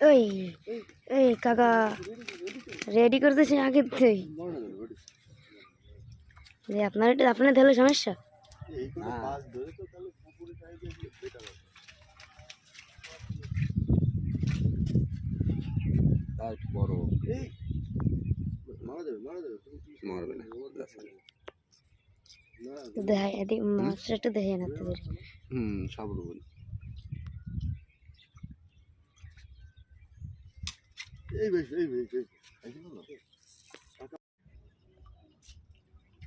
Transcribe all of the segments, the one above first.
ওই এই কাকা রেডি করতেছি আগে থেকে যে আপনার এটা আপনার তাহলে সমস্যা? মাছটা একটু দেখে না তোদের। হুম সব রুবেন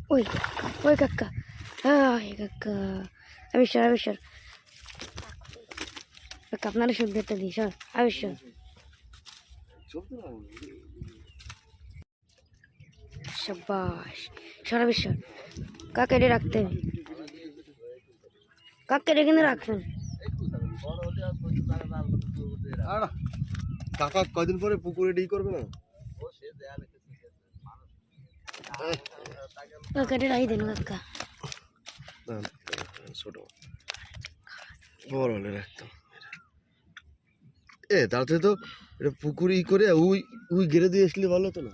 ওই ওই কাকা ওই কাকা আবিষ্কার আবিষ্কার কাকা আপনারা শুদ্ধ একটা দিই সর আবিষ্কার সাবাস সারা বিশ্ব কাকে রে রাখতে কাকে রে কিন্তু রাখবেন কাকা কয়দিন পরে পুকুরে ডি করবে না? কাকে রে রাই দেন কাকা। না, ছোট। বড় হলে রাখতাম। এ তাতে তো এটা পুকুরি করে উই উই গেড়ে দিয়ে আসলে ভালো হতো না।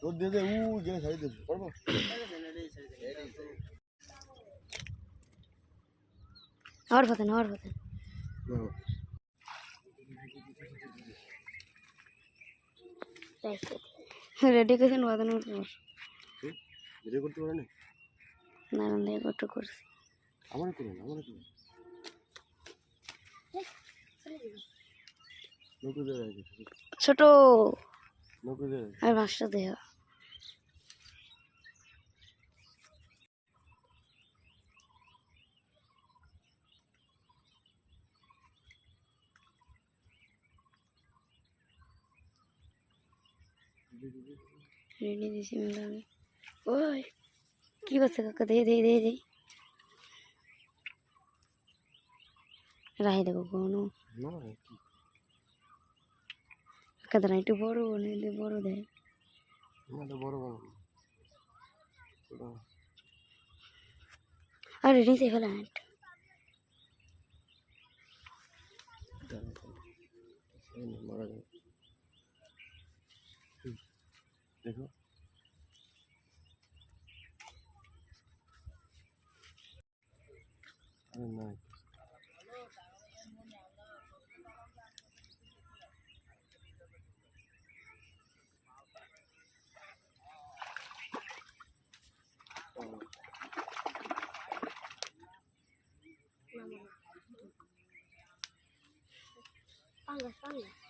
তোর দিয়ে দে উই গেড়ে ছাড়ি দিস পারব আর পাতেন আর পাতেন। রেডি করেছেন? বাদানোর পর এটা করতে পারে না কত করছি। আমার করুন আমার করুন ছোট। আর মাছটা দেহ রেডি দিছি আমি ওই কি করছে কাকা? দে দে দে দে। রাহি দেখো কোনো। না কি? কাদা না একটু বড় দে বড় দেয়। বড় বড় আর নিচে ফেলা মারা যাবে হুম, দেখো আরে না থাক